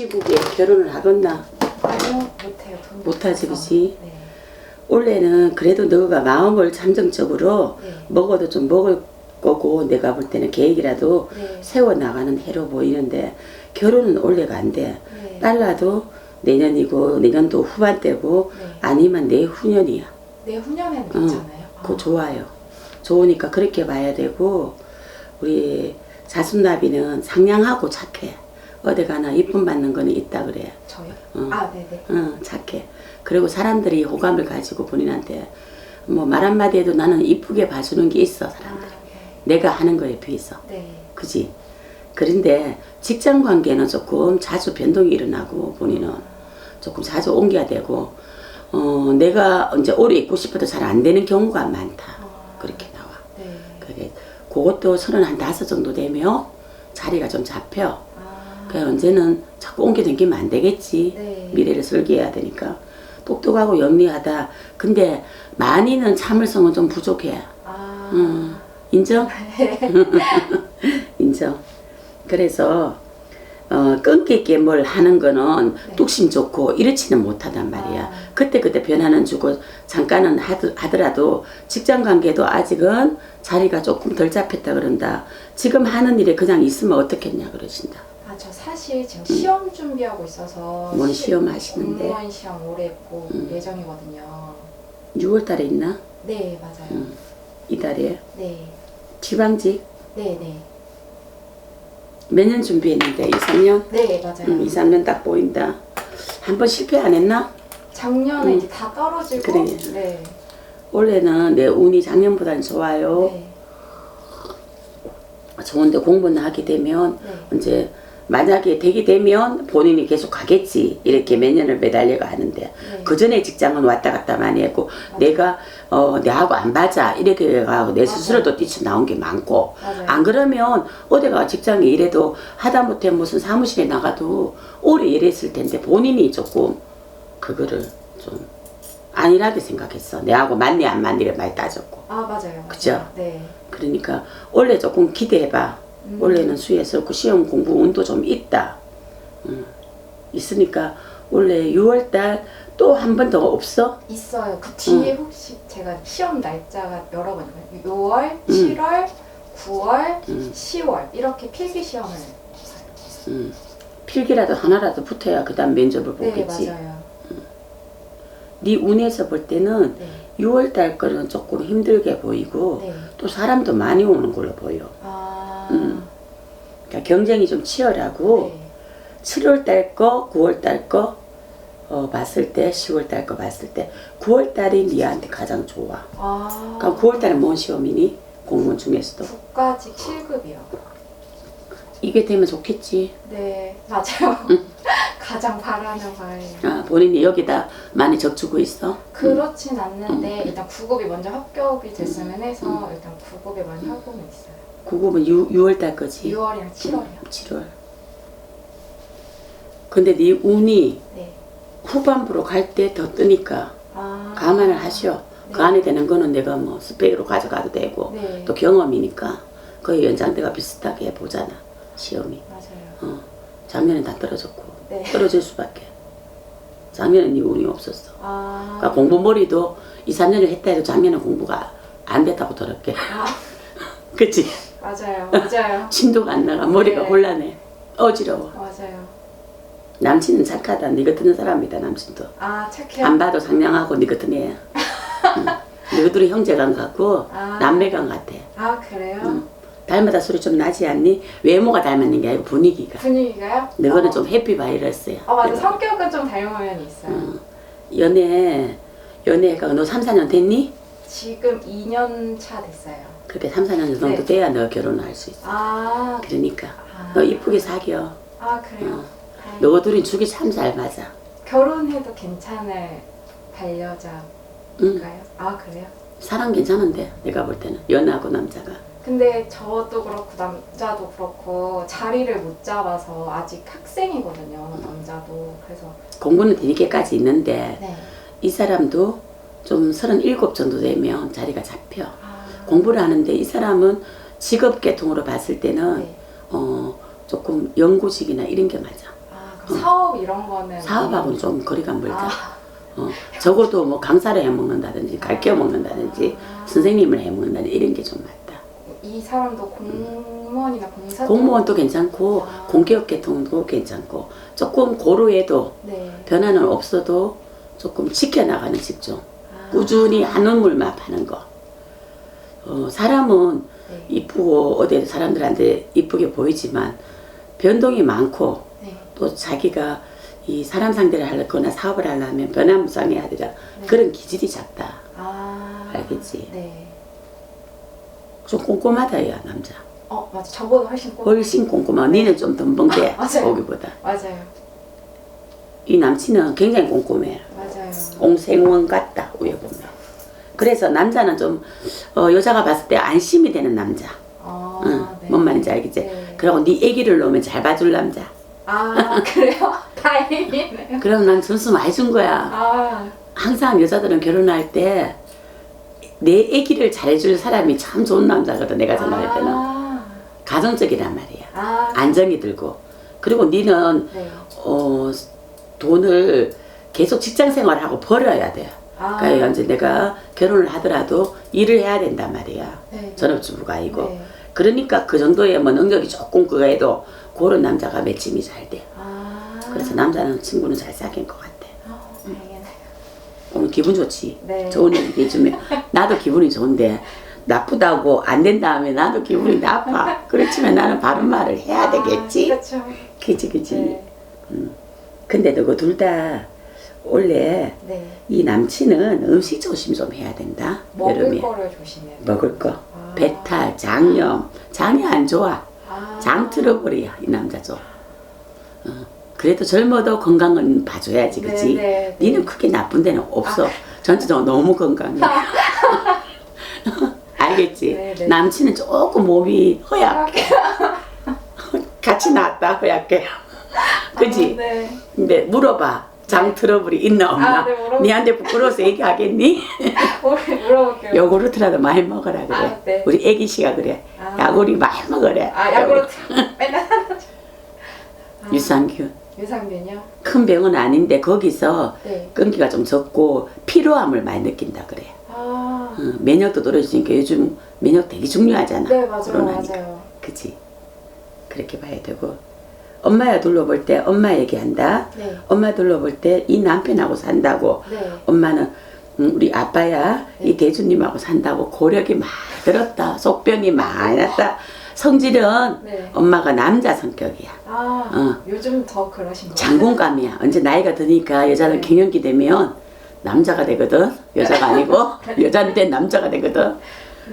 시국에 결혼을 하겠나? 아니요 못해요. 돈 못하지, 없어서. 그치? 네. 원래는 그래도 너가 마음을 잠정적으로 네. 먹어도 좀 먹을 거고 내가 볼 때는 계획이라도 네. 세워나가는 해로 보이는데 결혼은 올해가 안 돼. 네. 빨라도 내년이고 내년도 후반대고 네. 아니면 내후년이야. 내후년에는 응. 괜찮아요. 그거 좋아요. 좋으니까 그렇게 봐야 되고 우리 자순나비는 상냥하고 착해. 어디 가나 이쁨 받는 거는 있다 그래. 저요? 응. 아 네네. 응, 착해. 그리고 사람들이 호감을 가지고 본인한테 뭐 말 한마디 해도 나는 이쁘게 봐주는 게 있어, 아, 사람들. 네. 내가 하는 거에 비해서. 네. 그지? 그런데 직장 관계는 조금 자주 변동이 일어나고 본인은 조금 자주 옮겨야 되고 어 내가 이제 오래 있고 싶어도 잘 안 되는 경우가 많다. 아, 그렇게 나와. 네. 그게 그것도 서른 한 다섯 정도 되면 자리가 좀 잡혀. 아. 그 언제는 자꾸 옮겨 다니면 안 되겠지. 네. 미래를 설계해야 되니까 똑똑하고 영리하다. 근데 많이는 참을성은 좀 부족해. 아. 음, 인정? 네. 인정. 그래서 어, 끈기 있게 뭘 하는 거는 네. 뚝심 좋고 이렇지는 못하단 말이야. 아. 그때 그때 변화는 주고 잠깐은 하더라도 직장 관계도 아직은 자리가 조금 덜 잡혔다 그런다. 지금 하는 일에 그냥 있으면 어떻겠냐 그러신다. 아, 저 사실 지금 시험 준비하고 있어서 음. 뭔 시- 시험 하시는데? 공무원 시험 올해 볼 음. 예정이거든요. 6월 달에 있나? 네, 맞아요. 음. 이달에 네. 지방직 네, 네. 몇 년 준비했는데 2, 3년? 네, 맞아요. 음, 2, 3년 딱 보인다. 한 번 실패 안 했나? 작년에 음. 이제 다 떨어지고 그래. 네. 올해는 내 운이 작년보다는 좋아요. 네. 좋은데 공부는 하게 되면 네. 이제 만약에 되게 되면 본인이 계속 가겠지 이렇게 몇 년을 매달려가 하는데 네. 그 전에 직장은 왔다 갔다 많이 했고 내가 어 내하고 안 맞아 이렇게 해가고 내 맞아요. 스스로도 뛰쳐 나온 게 많고 맞아요. 안 그러면 어디가 직장에 일해도 하다못해 무슨 사무실에 나가도 오래 일했을 텐데 본인이 조금 그거를 좀 안일하게 생각했어 내하고 맞니 안 맞니를 많이 따졌고 아, 맞아요. 맞아요. 그죠? 네. 그러니까 원래 조금 기대해봐. 음. 원래는 수혜스럽고 시험 공부 운도 좀 있다. 음, 있으니까 원래 6월달 또 한 번 더 없어? 있어요. 그 뒤에 혹시 제가 시험 날짜가 여러 번 있거든요. 6월, 음. 7월, 9월, 음. 10월 이렇게 필기 시험을 봐요. 음, 필기라도 하나라도 붙어야 그 다음 면접을 네, 보겠지. 맞아요. 네 운에서 볼 때는 네. 6월달 거는 조금 힘들게 보이고 네. 또 사람도 많이 오는 걸로 보여. 아. 음. 그러니까 경쟁이 좀 치열하고 네. 7월 달 거, 9월 달 거 어, 봤을 때, 10월 달 거 봤을 때 9월 달이 니한테 가장 좋아. 아. 그럼 9월 달에 뭔 시험이니? 공무원 중에서도 국가직 7급이요. 이게 되면 좋겠지. 네, 맞아요. 가장 바라는 바예요. 아, 본인이 여기다 많이 적주고 있어. 그렇진 음. 않는데 일단 9급이 먼저 합격이 됐으면 해서 일단 9급에 많이 하고는 있어요. 9급은 6, 6월달 거지. 6월이랑 7월이요. 7월. 근데 네 운이 네. 후반부로 갈 때 더 뜨니까 아. 감안을. 그 네. 안에 되는 거는 내가 뭐 스펙으로 가져가도 되고 네. 또 경험이니까 거의 연장대가 비슷하게 해보잖아. 시험이. 맞아요. 어. 작년엔 다 떨어졌고 네. 떨어질 수밖에. 작년엔 네 운이 없었어. 아. 그러니까 공부 머리도 2, 3년을 했다 해도 작년에 공부가 안 됐다고 들었게. 아, 그치? 맞아요. 맞아요. 진도가 안 나가. 머리가 네. 곤란해. 어지러워. 맞아요. 남친은 착하다. 네 같은 사람이다, 남친도. 아, 착해요. 안 봐도 상냥하고 네 같은 애야. 응. 너희들이 형제간 같고 아. 남매간 같아. 아, 그래요? 응. 닮았다 소리 좀 나지 않니? 외모가 닮았는 게 아니고 분위기가. 분위기가요? 너거는 어. 좀 해피 바이러스야. 어, 맞아. 내가. 성격은 좀 닮은 면이 있어요. 응. 연애, 연애가 너 3, 4년 됐니? 지금 2년 차 됐어요. 그때 3, 4년 정도 네. 돼야 너 결혼을 할 수 있어. 아, 그러니까. 아. 너 이쁘게 사겨. 아 그래요? 어. 다행이다. 너희 둘이 죽이 참 잘 맞아. 결혼해도 괜찮을 반려자인가요? 응. 아 그래요? 사람 괜찮은데 내가 볼 때는 연하고 남자가. 근데 저도 그렇고 남자도 그렇고 자리를 못 잡아서 아직 학생이거든요 남자도 그래서 공부는 되니까까지 있는데 네. 이 사람도 좀 37 정도 되면 자리가 잡혀. 아, 공부를 하는데 이 사람은 직업 계통으로 봤을 때는 네. 어 조금 연구직이나 이런 게 맞아. 아, 그럼 사업 이런 거는 사업하고는 좀 거리가 멀다. 아, 어, 적어도 뭐 강사를 해먹는다든지 가르쳐 먹는다든지 선생님을 해먹는다든지 이런 게 좀 맞다. 이 사람도 공무원이나 공사 공무원도 괜찮고 아. 공기업 계통도 괜찮고 조금 고루해도 네. 변화는 없어도 조금 지켜나가는 직종. 아, 꾸준히 한 우물만 파는 거. 어, 사람은 네. 이쁘고 어디 사람들한테 이쁘게 보이지만 변동이 많고 네. 또 자기가 이 사람 상대를 하거나 사업을 하려면 변화무쌍해야 되잖아. 네. 그런 기질이 작다. 아. 알겠지? 네. 좀 꼼꼼하다 야 남자. 어 맞아 저보다 훨씬 꼼. 훨씬 꼼꼼하고 니는 좀 덤벙대 맞아요. 거기보다. 맞아요. 이 남친은 굉장히 꼼꼼해. 맞아요. 옹생원 같다 위에 보면. 그래서 남자는 좀 어, 여자가 봤을 때 안심이 되는 남자. 아, 응, 네. 뭔 말인지 알겠지? 네. 그리고 네 애기를 놓으면 잘 봐줄 남자. 아 그래요? 다행이네요. 그럼 난 전수 많이 준 거야. 아 항상 여자들은 결혼할 때내 애기를 잘해줄 사람이 참 좋은 남자거든. 내가 생각할 때는 아, 가정적이란 말이야. 아 안정이 들고 그리고 니는 네. 어, 돈을 계속 직장 생활하고 벌어야 돼. 아, 그러니까 이제 내가 결혼을 하더라도 일을 해야 된단 말이야. 네. 전업주부가 아니고. 네. 그러니까 그 정도의 뭐 능력이 조금 그거 해도 그런 남자가 매칭이 잘 돼. 아 그래서 남자는 친구는 잘 사귄 것 같아. 어. 오늘 기분 좋지? 네. 좋은 얘기 해주면 나도 기분이 좋은데 나쁘다고 안 된다 하면 나도 기분이 나빠. 그렇지만 나는 바른 말을 해야 되겠지? 그렇죠. 그치 그치. 네. 근데 너그 둘 다 원래 네. 이 남친은 음식 조심 좀 해야 된다. 먹을 여름에 거를 조심해요. 먹을 거. 아. 배탈, 장염, 장이 안 좋아. 아. 장 트러블이야 이 남자죠. 어. 그래도 젊어도 건강은 봐줘야지, 그치? 네, 네, 네. 니는 크게 나쁜 데는 없어. 전체적으로 너무 건강해. 알겠지? 네, 네. 남친은 조금 몸이 허약. 같이 나왔다, 허약해. 그지? 아, 네. 근데 물어봐. 장 트러블이 있나 없나? 아, 네, 물어볼게요. 니한테 부끄러워서 얘기하겠니? 물어볼게요. 요구르트라도 많이 먹으라 그래. 아, 네. 우리 애기 씨가 그래. 아. 야구리 많이 먹으래. 아 야구르트 맨날 아, 유산균. 유산균이요? 큰 병은 아닌데 거기서 네. 끈기가 좀 적고 피로함을 많이 느낀다 그래. 아. 어, 면역도 떨어지니까 요즘 면역 되게 중요하잖아. 네 맞아요 코로나니까. 맞아요. 그치? 그렇게 봐야 되고 엄마야 둘러볼 때 엄마 얘기한다. 네. 엄마 둘러볼 때 이 남편하고 산다고 네. 엄마는 음, 우리 아빠야 이 대주님하고 산다고 고력이 많이 들었다. 속병이 많이 났다. 성질은 네. 엄마가 남자 성격이야. 아 어. 요즘 더 그러신 거예요? 장군감이야. 언제 나이가 드니까 여자는 네. 갱년기 되면 남자가 되거든. 여자가 아니고 여자인데 남자가 되거든.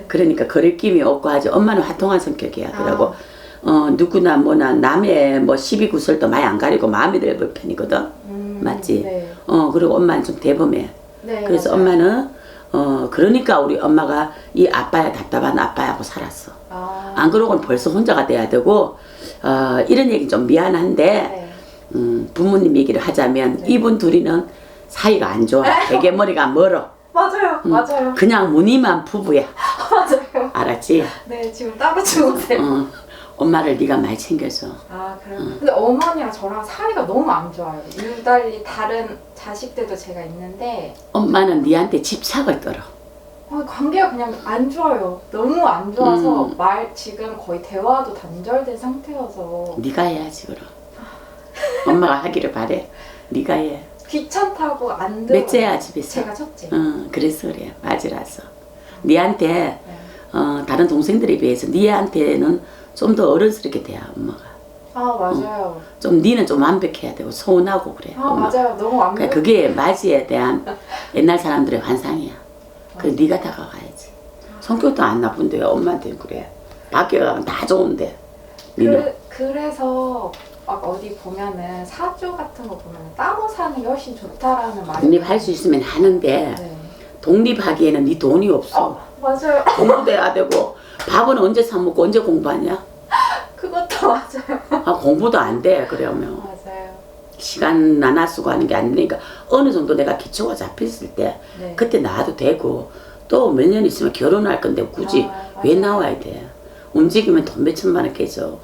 그러니까 거리낌이 없고 하지. 엄마는 화통한 성격이야. 그러고 어 누구나 뭐나 남의 뭐 시비 구설도 많이 안 가리고 마음이 넓은 편이거든. 음, 맞지? 네. 어 그리고 엄마는 좀 대범해. 네. 그래서 맞아요. 엄마는 어 그러니까 우리 엄마가 이 아빠야 답답한 아빠하고 살았어. 아. 안 그러고는 벌써 혼자가 돼야 되고 어 이런 얘기 좀 미안한데 네. 음, 부모님 얘기를 하자면 네. 이분 둘이는 사이가 안 좋아. 되게 머리가 멀어. 맞아요 음. 맞아요 그냥 무늬만 부부야. 맞아요. 알았지? 네 지금 따로 주무세요. 어, 엄마를 네가 많이 챙겨서. 아 그래요? 근데 어머니랑 저랑 사이가 너무 안 좋아요. 유달리 다른 자식들도 제가 있는데 엄마는 네한테 집착을 떨어. 아, 관계가 그냥 안 좋아요. 너무 안 좋아서 음. 말 지금 거의 대화도 단절된 상태여서 네가 해야지 그럼. 엄마가 하기를 바래. 네가 해. 귀찮다고 안 들어. 넷째야 집에서. 제가 첫째. 어, 그래서 그래. 맞으라서. 네한테 네. 어, 다른 동생들에 비해서 네한테는 좀 더 어른스럽게 돼야 엄마가. 아 맞아요. 좀 니는 좀 완벽해야 되고 서운하고 그래. 아 엄마. 맞아요. 너무 완벽. 그러니까 그게 맞이에 대한 옛날 사람들의 환상이야. 그 네가 다가가야지. 성격도 안 나쁜데 엄마한테 그래. 밖에 가면 다 좋은데. 니는 그, 그래서 막 어디 보면은 사주 같은 거 보면 따로 사는 게 훨씬 좋다라는 말이. 독립할 수 있으면 하는데 네. 독립하기에는 네 돈이 없어. 어 맞아요. 공부도 해야 되고 밥은 언제 사 먹고 언제 공부하냐? 그것도 맞아요. 아, 공부도 안 돼. 그러면 맞아요. 시간 나눠 쓰고 하는 게 아니니까 어느 정도 내가 기초가 잡혔을 때 네. 그때 나와도 되고 또 몇 년 있으면 결혼할 건데 굳이 아, 왜. 나와야 돼? 움직이면 돈 몇 천만 원 깨져.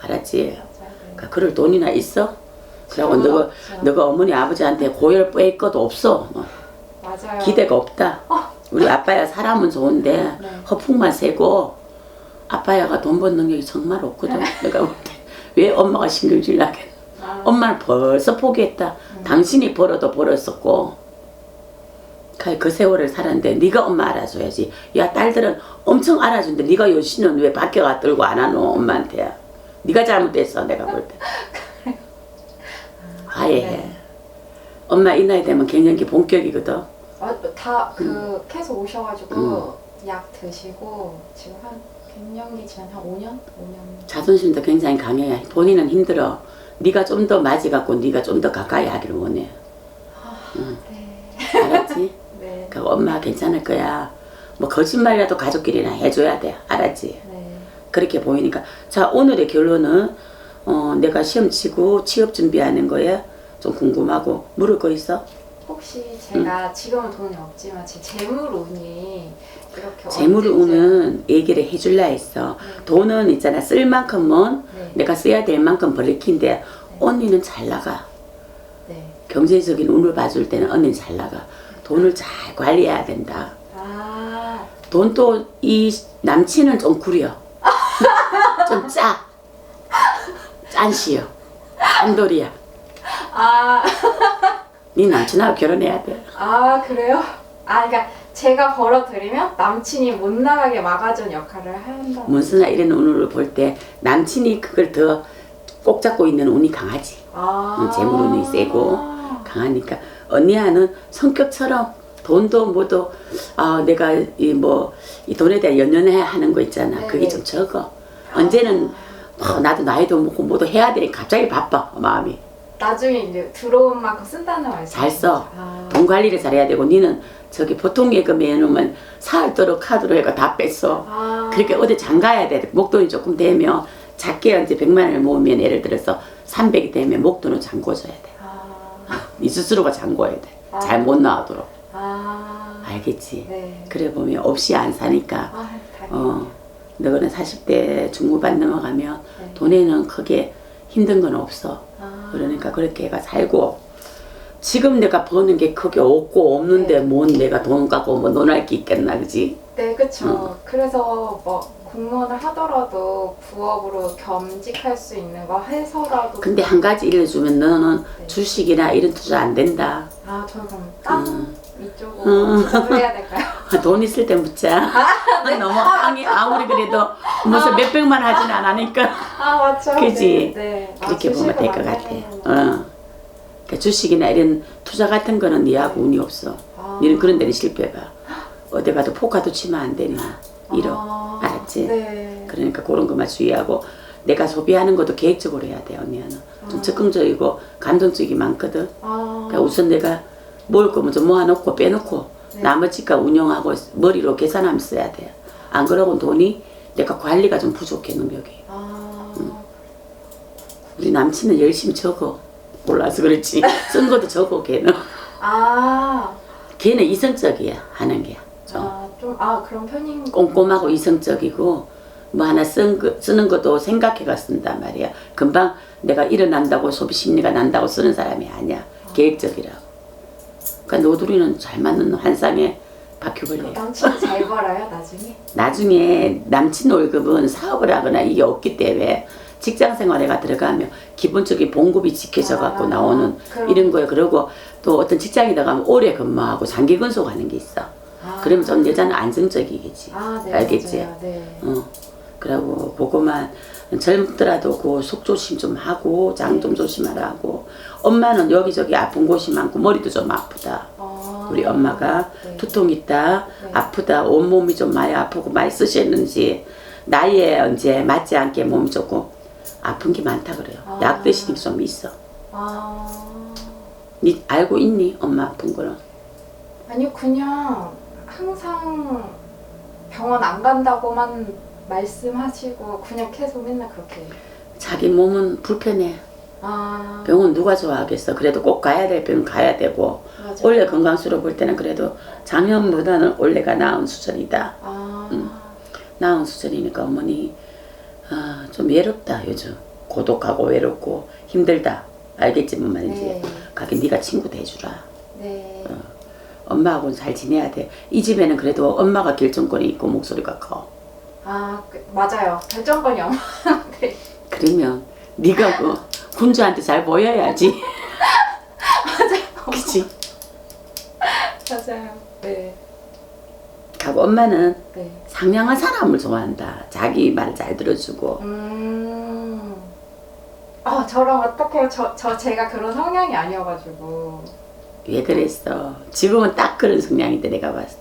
알았지? 그러니까 그럴 돈이나 있어? 지금은 너가. 너가 어머니 아버지한테 고열 뺄 것도 없어. 뭐. 맞아요. 기대가 없다. 우리 아빠야 사람은 좋은데 네. 허풍만 세고 아빠야가 돈 번 능력이 정말 없거든. 내가 볼 때 왜 엄마가 신경질 나게? 아, 엄마는 벌써 포기했다. 당신이 벌어도 벌었었고. 그- 그 세월을 살았는데 네가 엄마 알아줘야지. 야 딸들은 엄청 알아준데 네가 요시는 왜 밖에가 들고 안 하노 엄마한테. 네가 잘못했어 내가 볼 때. 화해해. 네. 엄마 이 나이 되면 갱년기 본격이거든. 아, 다그 음. 계속 오셔가지고 약 드시고 지금 한 갱년기 지난 한 5년? 5년. 자존심도 굉장히 강해. 본인은 힘들어. 네가 좀 더 맞이갖고 네가 좀 더 가까이 하기를 원해. 네. 알았지? 네. 그 엄마 괜찮을 거야. 뭐 거짓말이라도 가족끼리나 해줘야 돼. 알았지? 네. 그렇게 보이니까. 자 오늘의 결론은 어, 내가 시험 치고 취업 준비하는 거에 좀 궁금하고 물을 거 있어? 혹시 제가 지금은 돈이 없지만 제 재물 운이 이렇게 재물 언제쯤- 운은 얘기를 해줄라 했어. 네. 돈은 있잖아. 쓸 만큼은 네. 내가 써야 될 만큼 벌리킨데 언니는 잘 나가. 네. 경제적인 운을 봐줄 때는 언니는 잘 나가. 돈을 잘 관리해야 된다. 아. 돈도 이 남친은 좀 구려. 좀 짜. 짠시요. 짠돌이야. 아. 네 남친하고 결혼해야 돼. 아 그래요? 아 그러니까 제가 벌어들이면 남친이 못 나가게 막아준 역할을 한다. 문수나 이런 운을 볼 때 남친이 그걸 더 꼭 잡고 있는 운이 강하지. 아. 재물 운이 세고 강하니까 언니야는 성격처럼 돈도 뭐도 아 내가 이 뭐 이 돈에 대한 연연해 하는 거 있잖아. 네네. 그게 좀 적어. 언제는 뭐 나도 나이도 먹고 뭐도 해야 되니 갑자기 바빠 마음이. 나중에 이제 들어온 만큼 쓴다는 말씀. 잘 써. 아. 돈 관리를 잘해야 되고 니는 저기 보통 예금에 해놓으면 사흘도록 카드로 해가 다 뺐어. 아. 그렇게 어디 장가야 돼. 목돈이 조금 되면 작게 이제 100만 원을 모으면 예를 들어서 300이 되면 목돈을 잠궈줘야 돼. 아. 네 스스로가 잠궈야 돼. 아. 잘못 나오도록. 아. 알겠지? 네. 그래 보면 없이 안 사니까 아. 어 너는 40대 중후반 넘어가면 네. 돈에는 크게 힘든 건 없어. 아. 그러니까 그렇게 해가 살고 지금 내가 버는 게 크게 없고 없는데 네. 뭔 내가 돈 갖고 뭐 논할 게 있겠나 그지? 네, 그쵸. 어. 그래서 뭐 공무원을 하더라도 부업으로 겸직할 수 있는 거 해서라도. 근데 한 가지 일러주면 너는 네. 주식이나 이런 투자 안 된다. 아, 저 그럼 땅 음. 이쪽으로 음. 해야 될까요? 돈 있을 때 묻자. 너무 땅이 아무리 그래도 무슨 몇 백만 하진 않으니까 아, 맞죠. 그지? 네. 네. 아, 그렇게 보면 될 것 같아. 어. 그러니까 주식이나 이런 투자 같은 거는 니하고 운이 없어. 아. 니는 그런 데는 실패가. 어디 가도 포카도 치면 안 되니. 잃어. 아, 알았지? 네. 그러니까 그런 것만 주의하고 내가 소비하는 것도 계획적으로 해야 돼 언니는. 좀 아. 적극적이고 감정적이 많거든. 아, 그러니까 우선 내가 먹을 거면 좀 모아놓고 빼놓고 네. 나머지가 운영하고 머리로 계산하면서 써야 돼. 안 그러고 돈이 내가 관리가 좀 부족해 능력이. 아, 음. 우리 남친은 열심히 적어. 몰라서 그렇지. 쓴 것도 적어 걔는. 아, 걔는 이성적이야 하는 게. 좀 아, 좀, 아, 그런 편인 꼼꼼하고 이성적이고 뭐 하나 쓴 거, 쓰는 것도 생각해가 쓴단 말이야. 금방 내가 일어난다고 소비 심리가 난다고 쓰는 사람이 아니야. 계획적이라고. 그러니까 노두리는 잘 맞는 환상의 바퀴벌레야. 남친이 잘 벌어요, 나중에? 나중에 남친 월급은 사업을 하거나 이게 없기 때문에 직장 생활에가 들어가면 기본적인 봉급이 지켜져 갖고 아, 나오는 그럼. 이런 거예요. 그리고 또 어떤 직장에 들어가면 오래 근무하고 장기 근속하는 게 있어. 아, 그러면 좀 여자는 안정적이겠지. 아, 네, 알겠지? 맞아요. 네. 어. 그러고 그거만 젊더라도 그 속 조심 좀 하고 장 좀 조심하라고. 엄마는 여기저기 아픈 곳이 많고 머리도 좀 아프다. 아, 우리 엄마가 네. 두통 있다, 네. 아프다, 온몸이 좀 많이 아프고 많이 쓰셨는지 나이에 이제 맞지 않게 몸이 조금 아픈 게 많다 그래요. 아. 약 드시는 게 좀 있어. 아, 니 알고 있니? 엄마 아픈 거는? 아니요, 그냥 항상 병원 안 간다고만 말씀하시고 그냥 계속 맨날 그렇게. 자기 몸은 불편해. 아, 병원 누가 좋아하겠어. 그래도 꼭 가야 될 병은 가야 되고 맞아요. 원래 건강수로 볼 때는 그래도 작년보다는 원래가 나은 수준이다. 아, 음. 나은 수준이니까 어머니 아, 좀 외롭다 요즘 고독하고 외롭고 힘들다. 알겠지 뭔 말인지 네. 가게 네가 친구 돼주라 네. 엄마하고는 잘 지내야 돼 이 집에는 그래도 엄마가 결정권이 있고 목소리가 커 아 그, 맞아요. 결정권이 엄마. 네. 그러면 네가 그 군주한테 잘 보여야지 그치? 맞아요. 네. 하고 엄마는 네. 상냥한 사람을 좋아한다 자기 말 잘 들어주고 음. 아 저랑 어떡해요. 저, 저 제가 그런 성향이 아니어가지고. 왜 그랬어 지금은 딱 그런 성향인데 내가 봤을?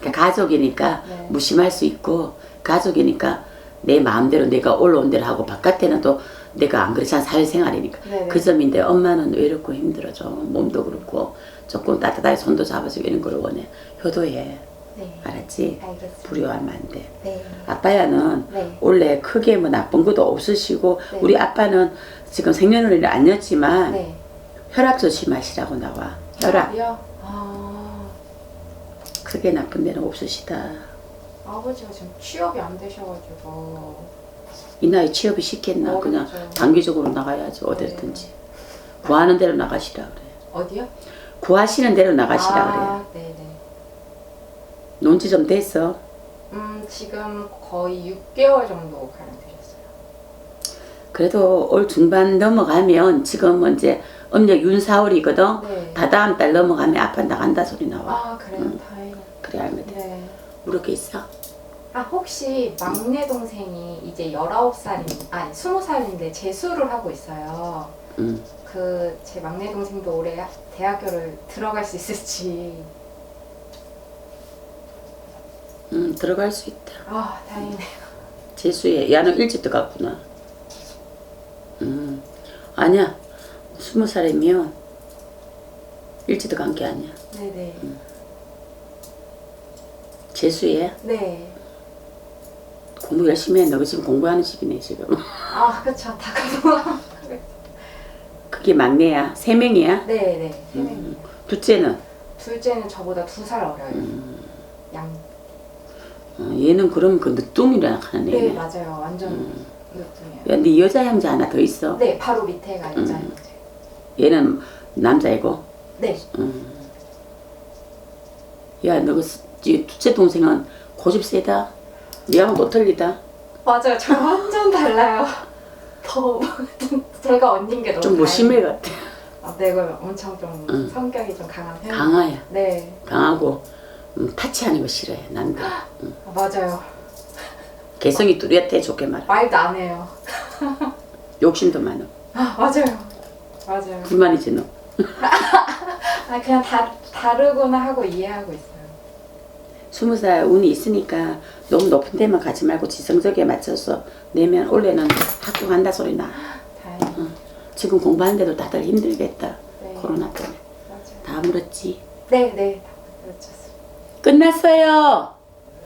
그러니까 가족이니까 네. 무심할 수 있고 가족이니까 내 마음대로 내가 올라온 대로 하고 바깥에는 또 내가 안 그렇잖아 사회생활이니까 네네. 그 점인데 엄마는 외롭고 힘들어 좀 몸도 그렇고 조금 따뜻하게 손도 잡아주고 이런 걸 원해 효도해 네. 알았지? 알겠습니다. 불효하면 안 돼 네. 아빠야는 네. 원래 크게 뭐 나쁜 것도 없으시고 네. 우리 아빠는 지금 생년월일이 아니었지만 네. 혈압 조심하시라고 나와 혈압 혈압이요? 아. 크게 나쁜 데는 없으시다 아버지가 지금 취업이 안 되셔가지고. 이 나이 취업이 쉽겠나 어렵죠. 그냥 단기적으로 나가야지 어딜든지 구하는 대로 나가시라 그래 어디요? 구하시는 대로 나가시라 아, 네네. 그래 논지 좀 됐어 음, 지금 거의 6개월 정도 가량 되셨어요. 그래도 올 중반 넘어가면 지금은 이제 음력 윤사월이거든 네. 다다음 달 넘어가면 아빠 나간다 소리 나와 아, 그래요? 다행이네. 그래 알면 돼 네. 모르게 있어 아, 혹시 막내 동생이 이제 19살인, 아니, 20살인데 재수를 하고 있어요. 응. 그, 제 막내 동생도 올해 대학교를 들어갈 수 있을지. 응 들어갈 수 있다 아, 다행이네요. 재수해 야는 일찍 들어갔구나 음 아니야 스무 살이면 일찍 들어간 게 아니야 네네. 재수해 네. 공부 열심히 해. 너 지금 공부하는 시기네 지금. 아, 그쵸. 다 가서. 그게 막내야. 세 명이야. 네네. 세 명이요. 둘째는 둘째는 저보다 두 살 어려요. 양. 어, 얘는 그럼 그 늦둥이라 하는 네, 애네. 맞아요. 완전 늦둥이에요. 야, 네 여자 형제 하나 더 있어. 네, 바로 밑에가 여자예요. 얘는 남자이고. 네. 야, 너 그 둘째 동생은 고집 세다. 얘하고 못 틀리다. 맞아요. 저 완전 달라요. 더 제가 언닌 게 너무 좀 무심해 같아. 다행이에요. 아, 네, 그 엄청 좀 응. 성격이 좀 강한 편. 강아야. 네, 강하고 음, 타치하는 거 싫어해. 난도. 아, 맞아요. 개성이 뚜렷해 좋게 말해. 말도 안 해요. 욕심도 많아. 아, 맞아요. 맞아요. 불만이지 너. 아, 그냥 다 다르구나 하고 이해하고 있어요. 스무 살 운이 있으니까 너무 높은 데만 가지 말고 지성적에 맞춰서 내면 올해는 학교 간다 소리 나. 다행. 지금 공부하는데도 다들 힘들겠다. 네. 코로나 때문에. 맞아요. 다 물었지. 네, 네. 그렇죠. 끝났어요.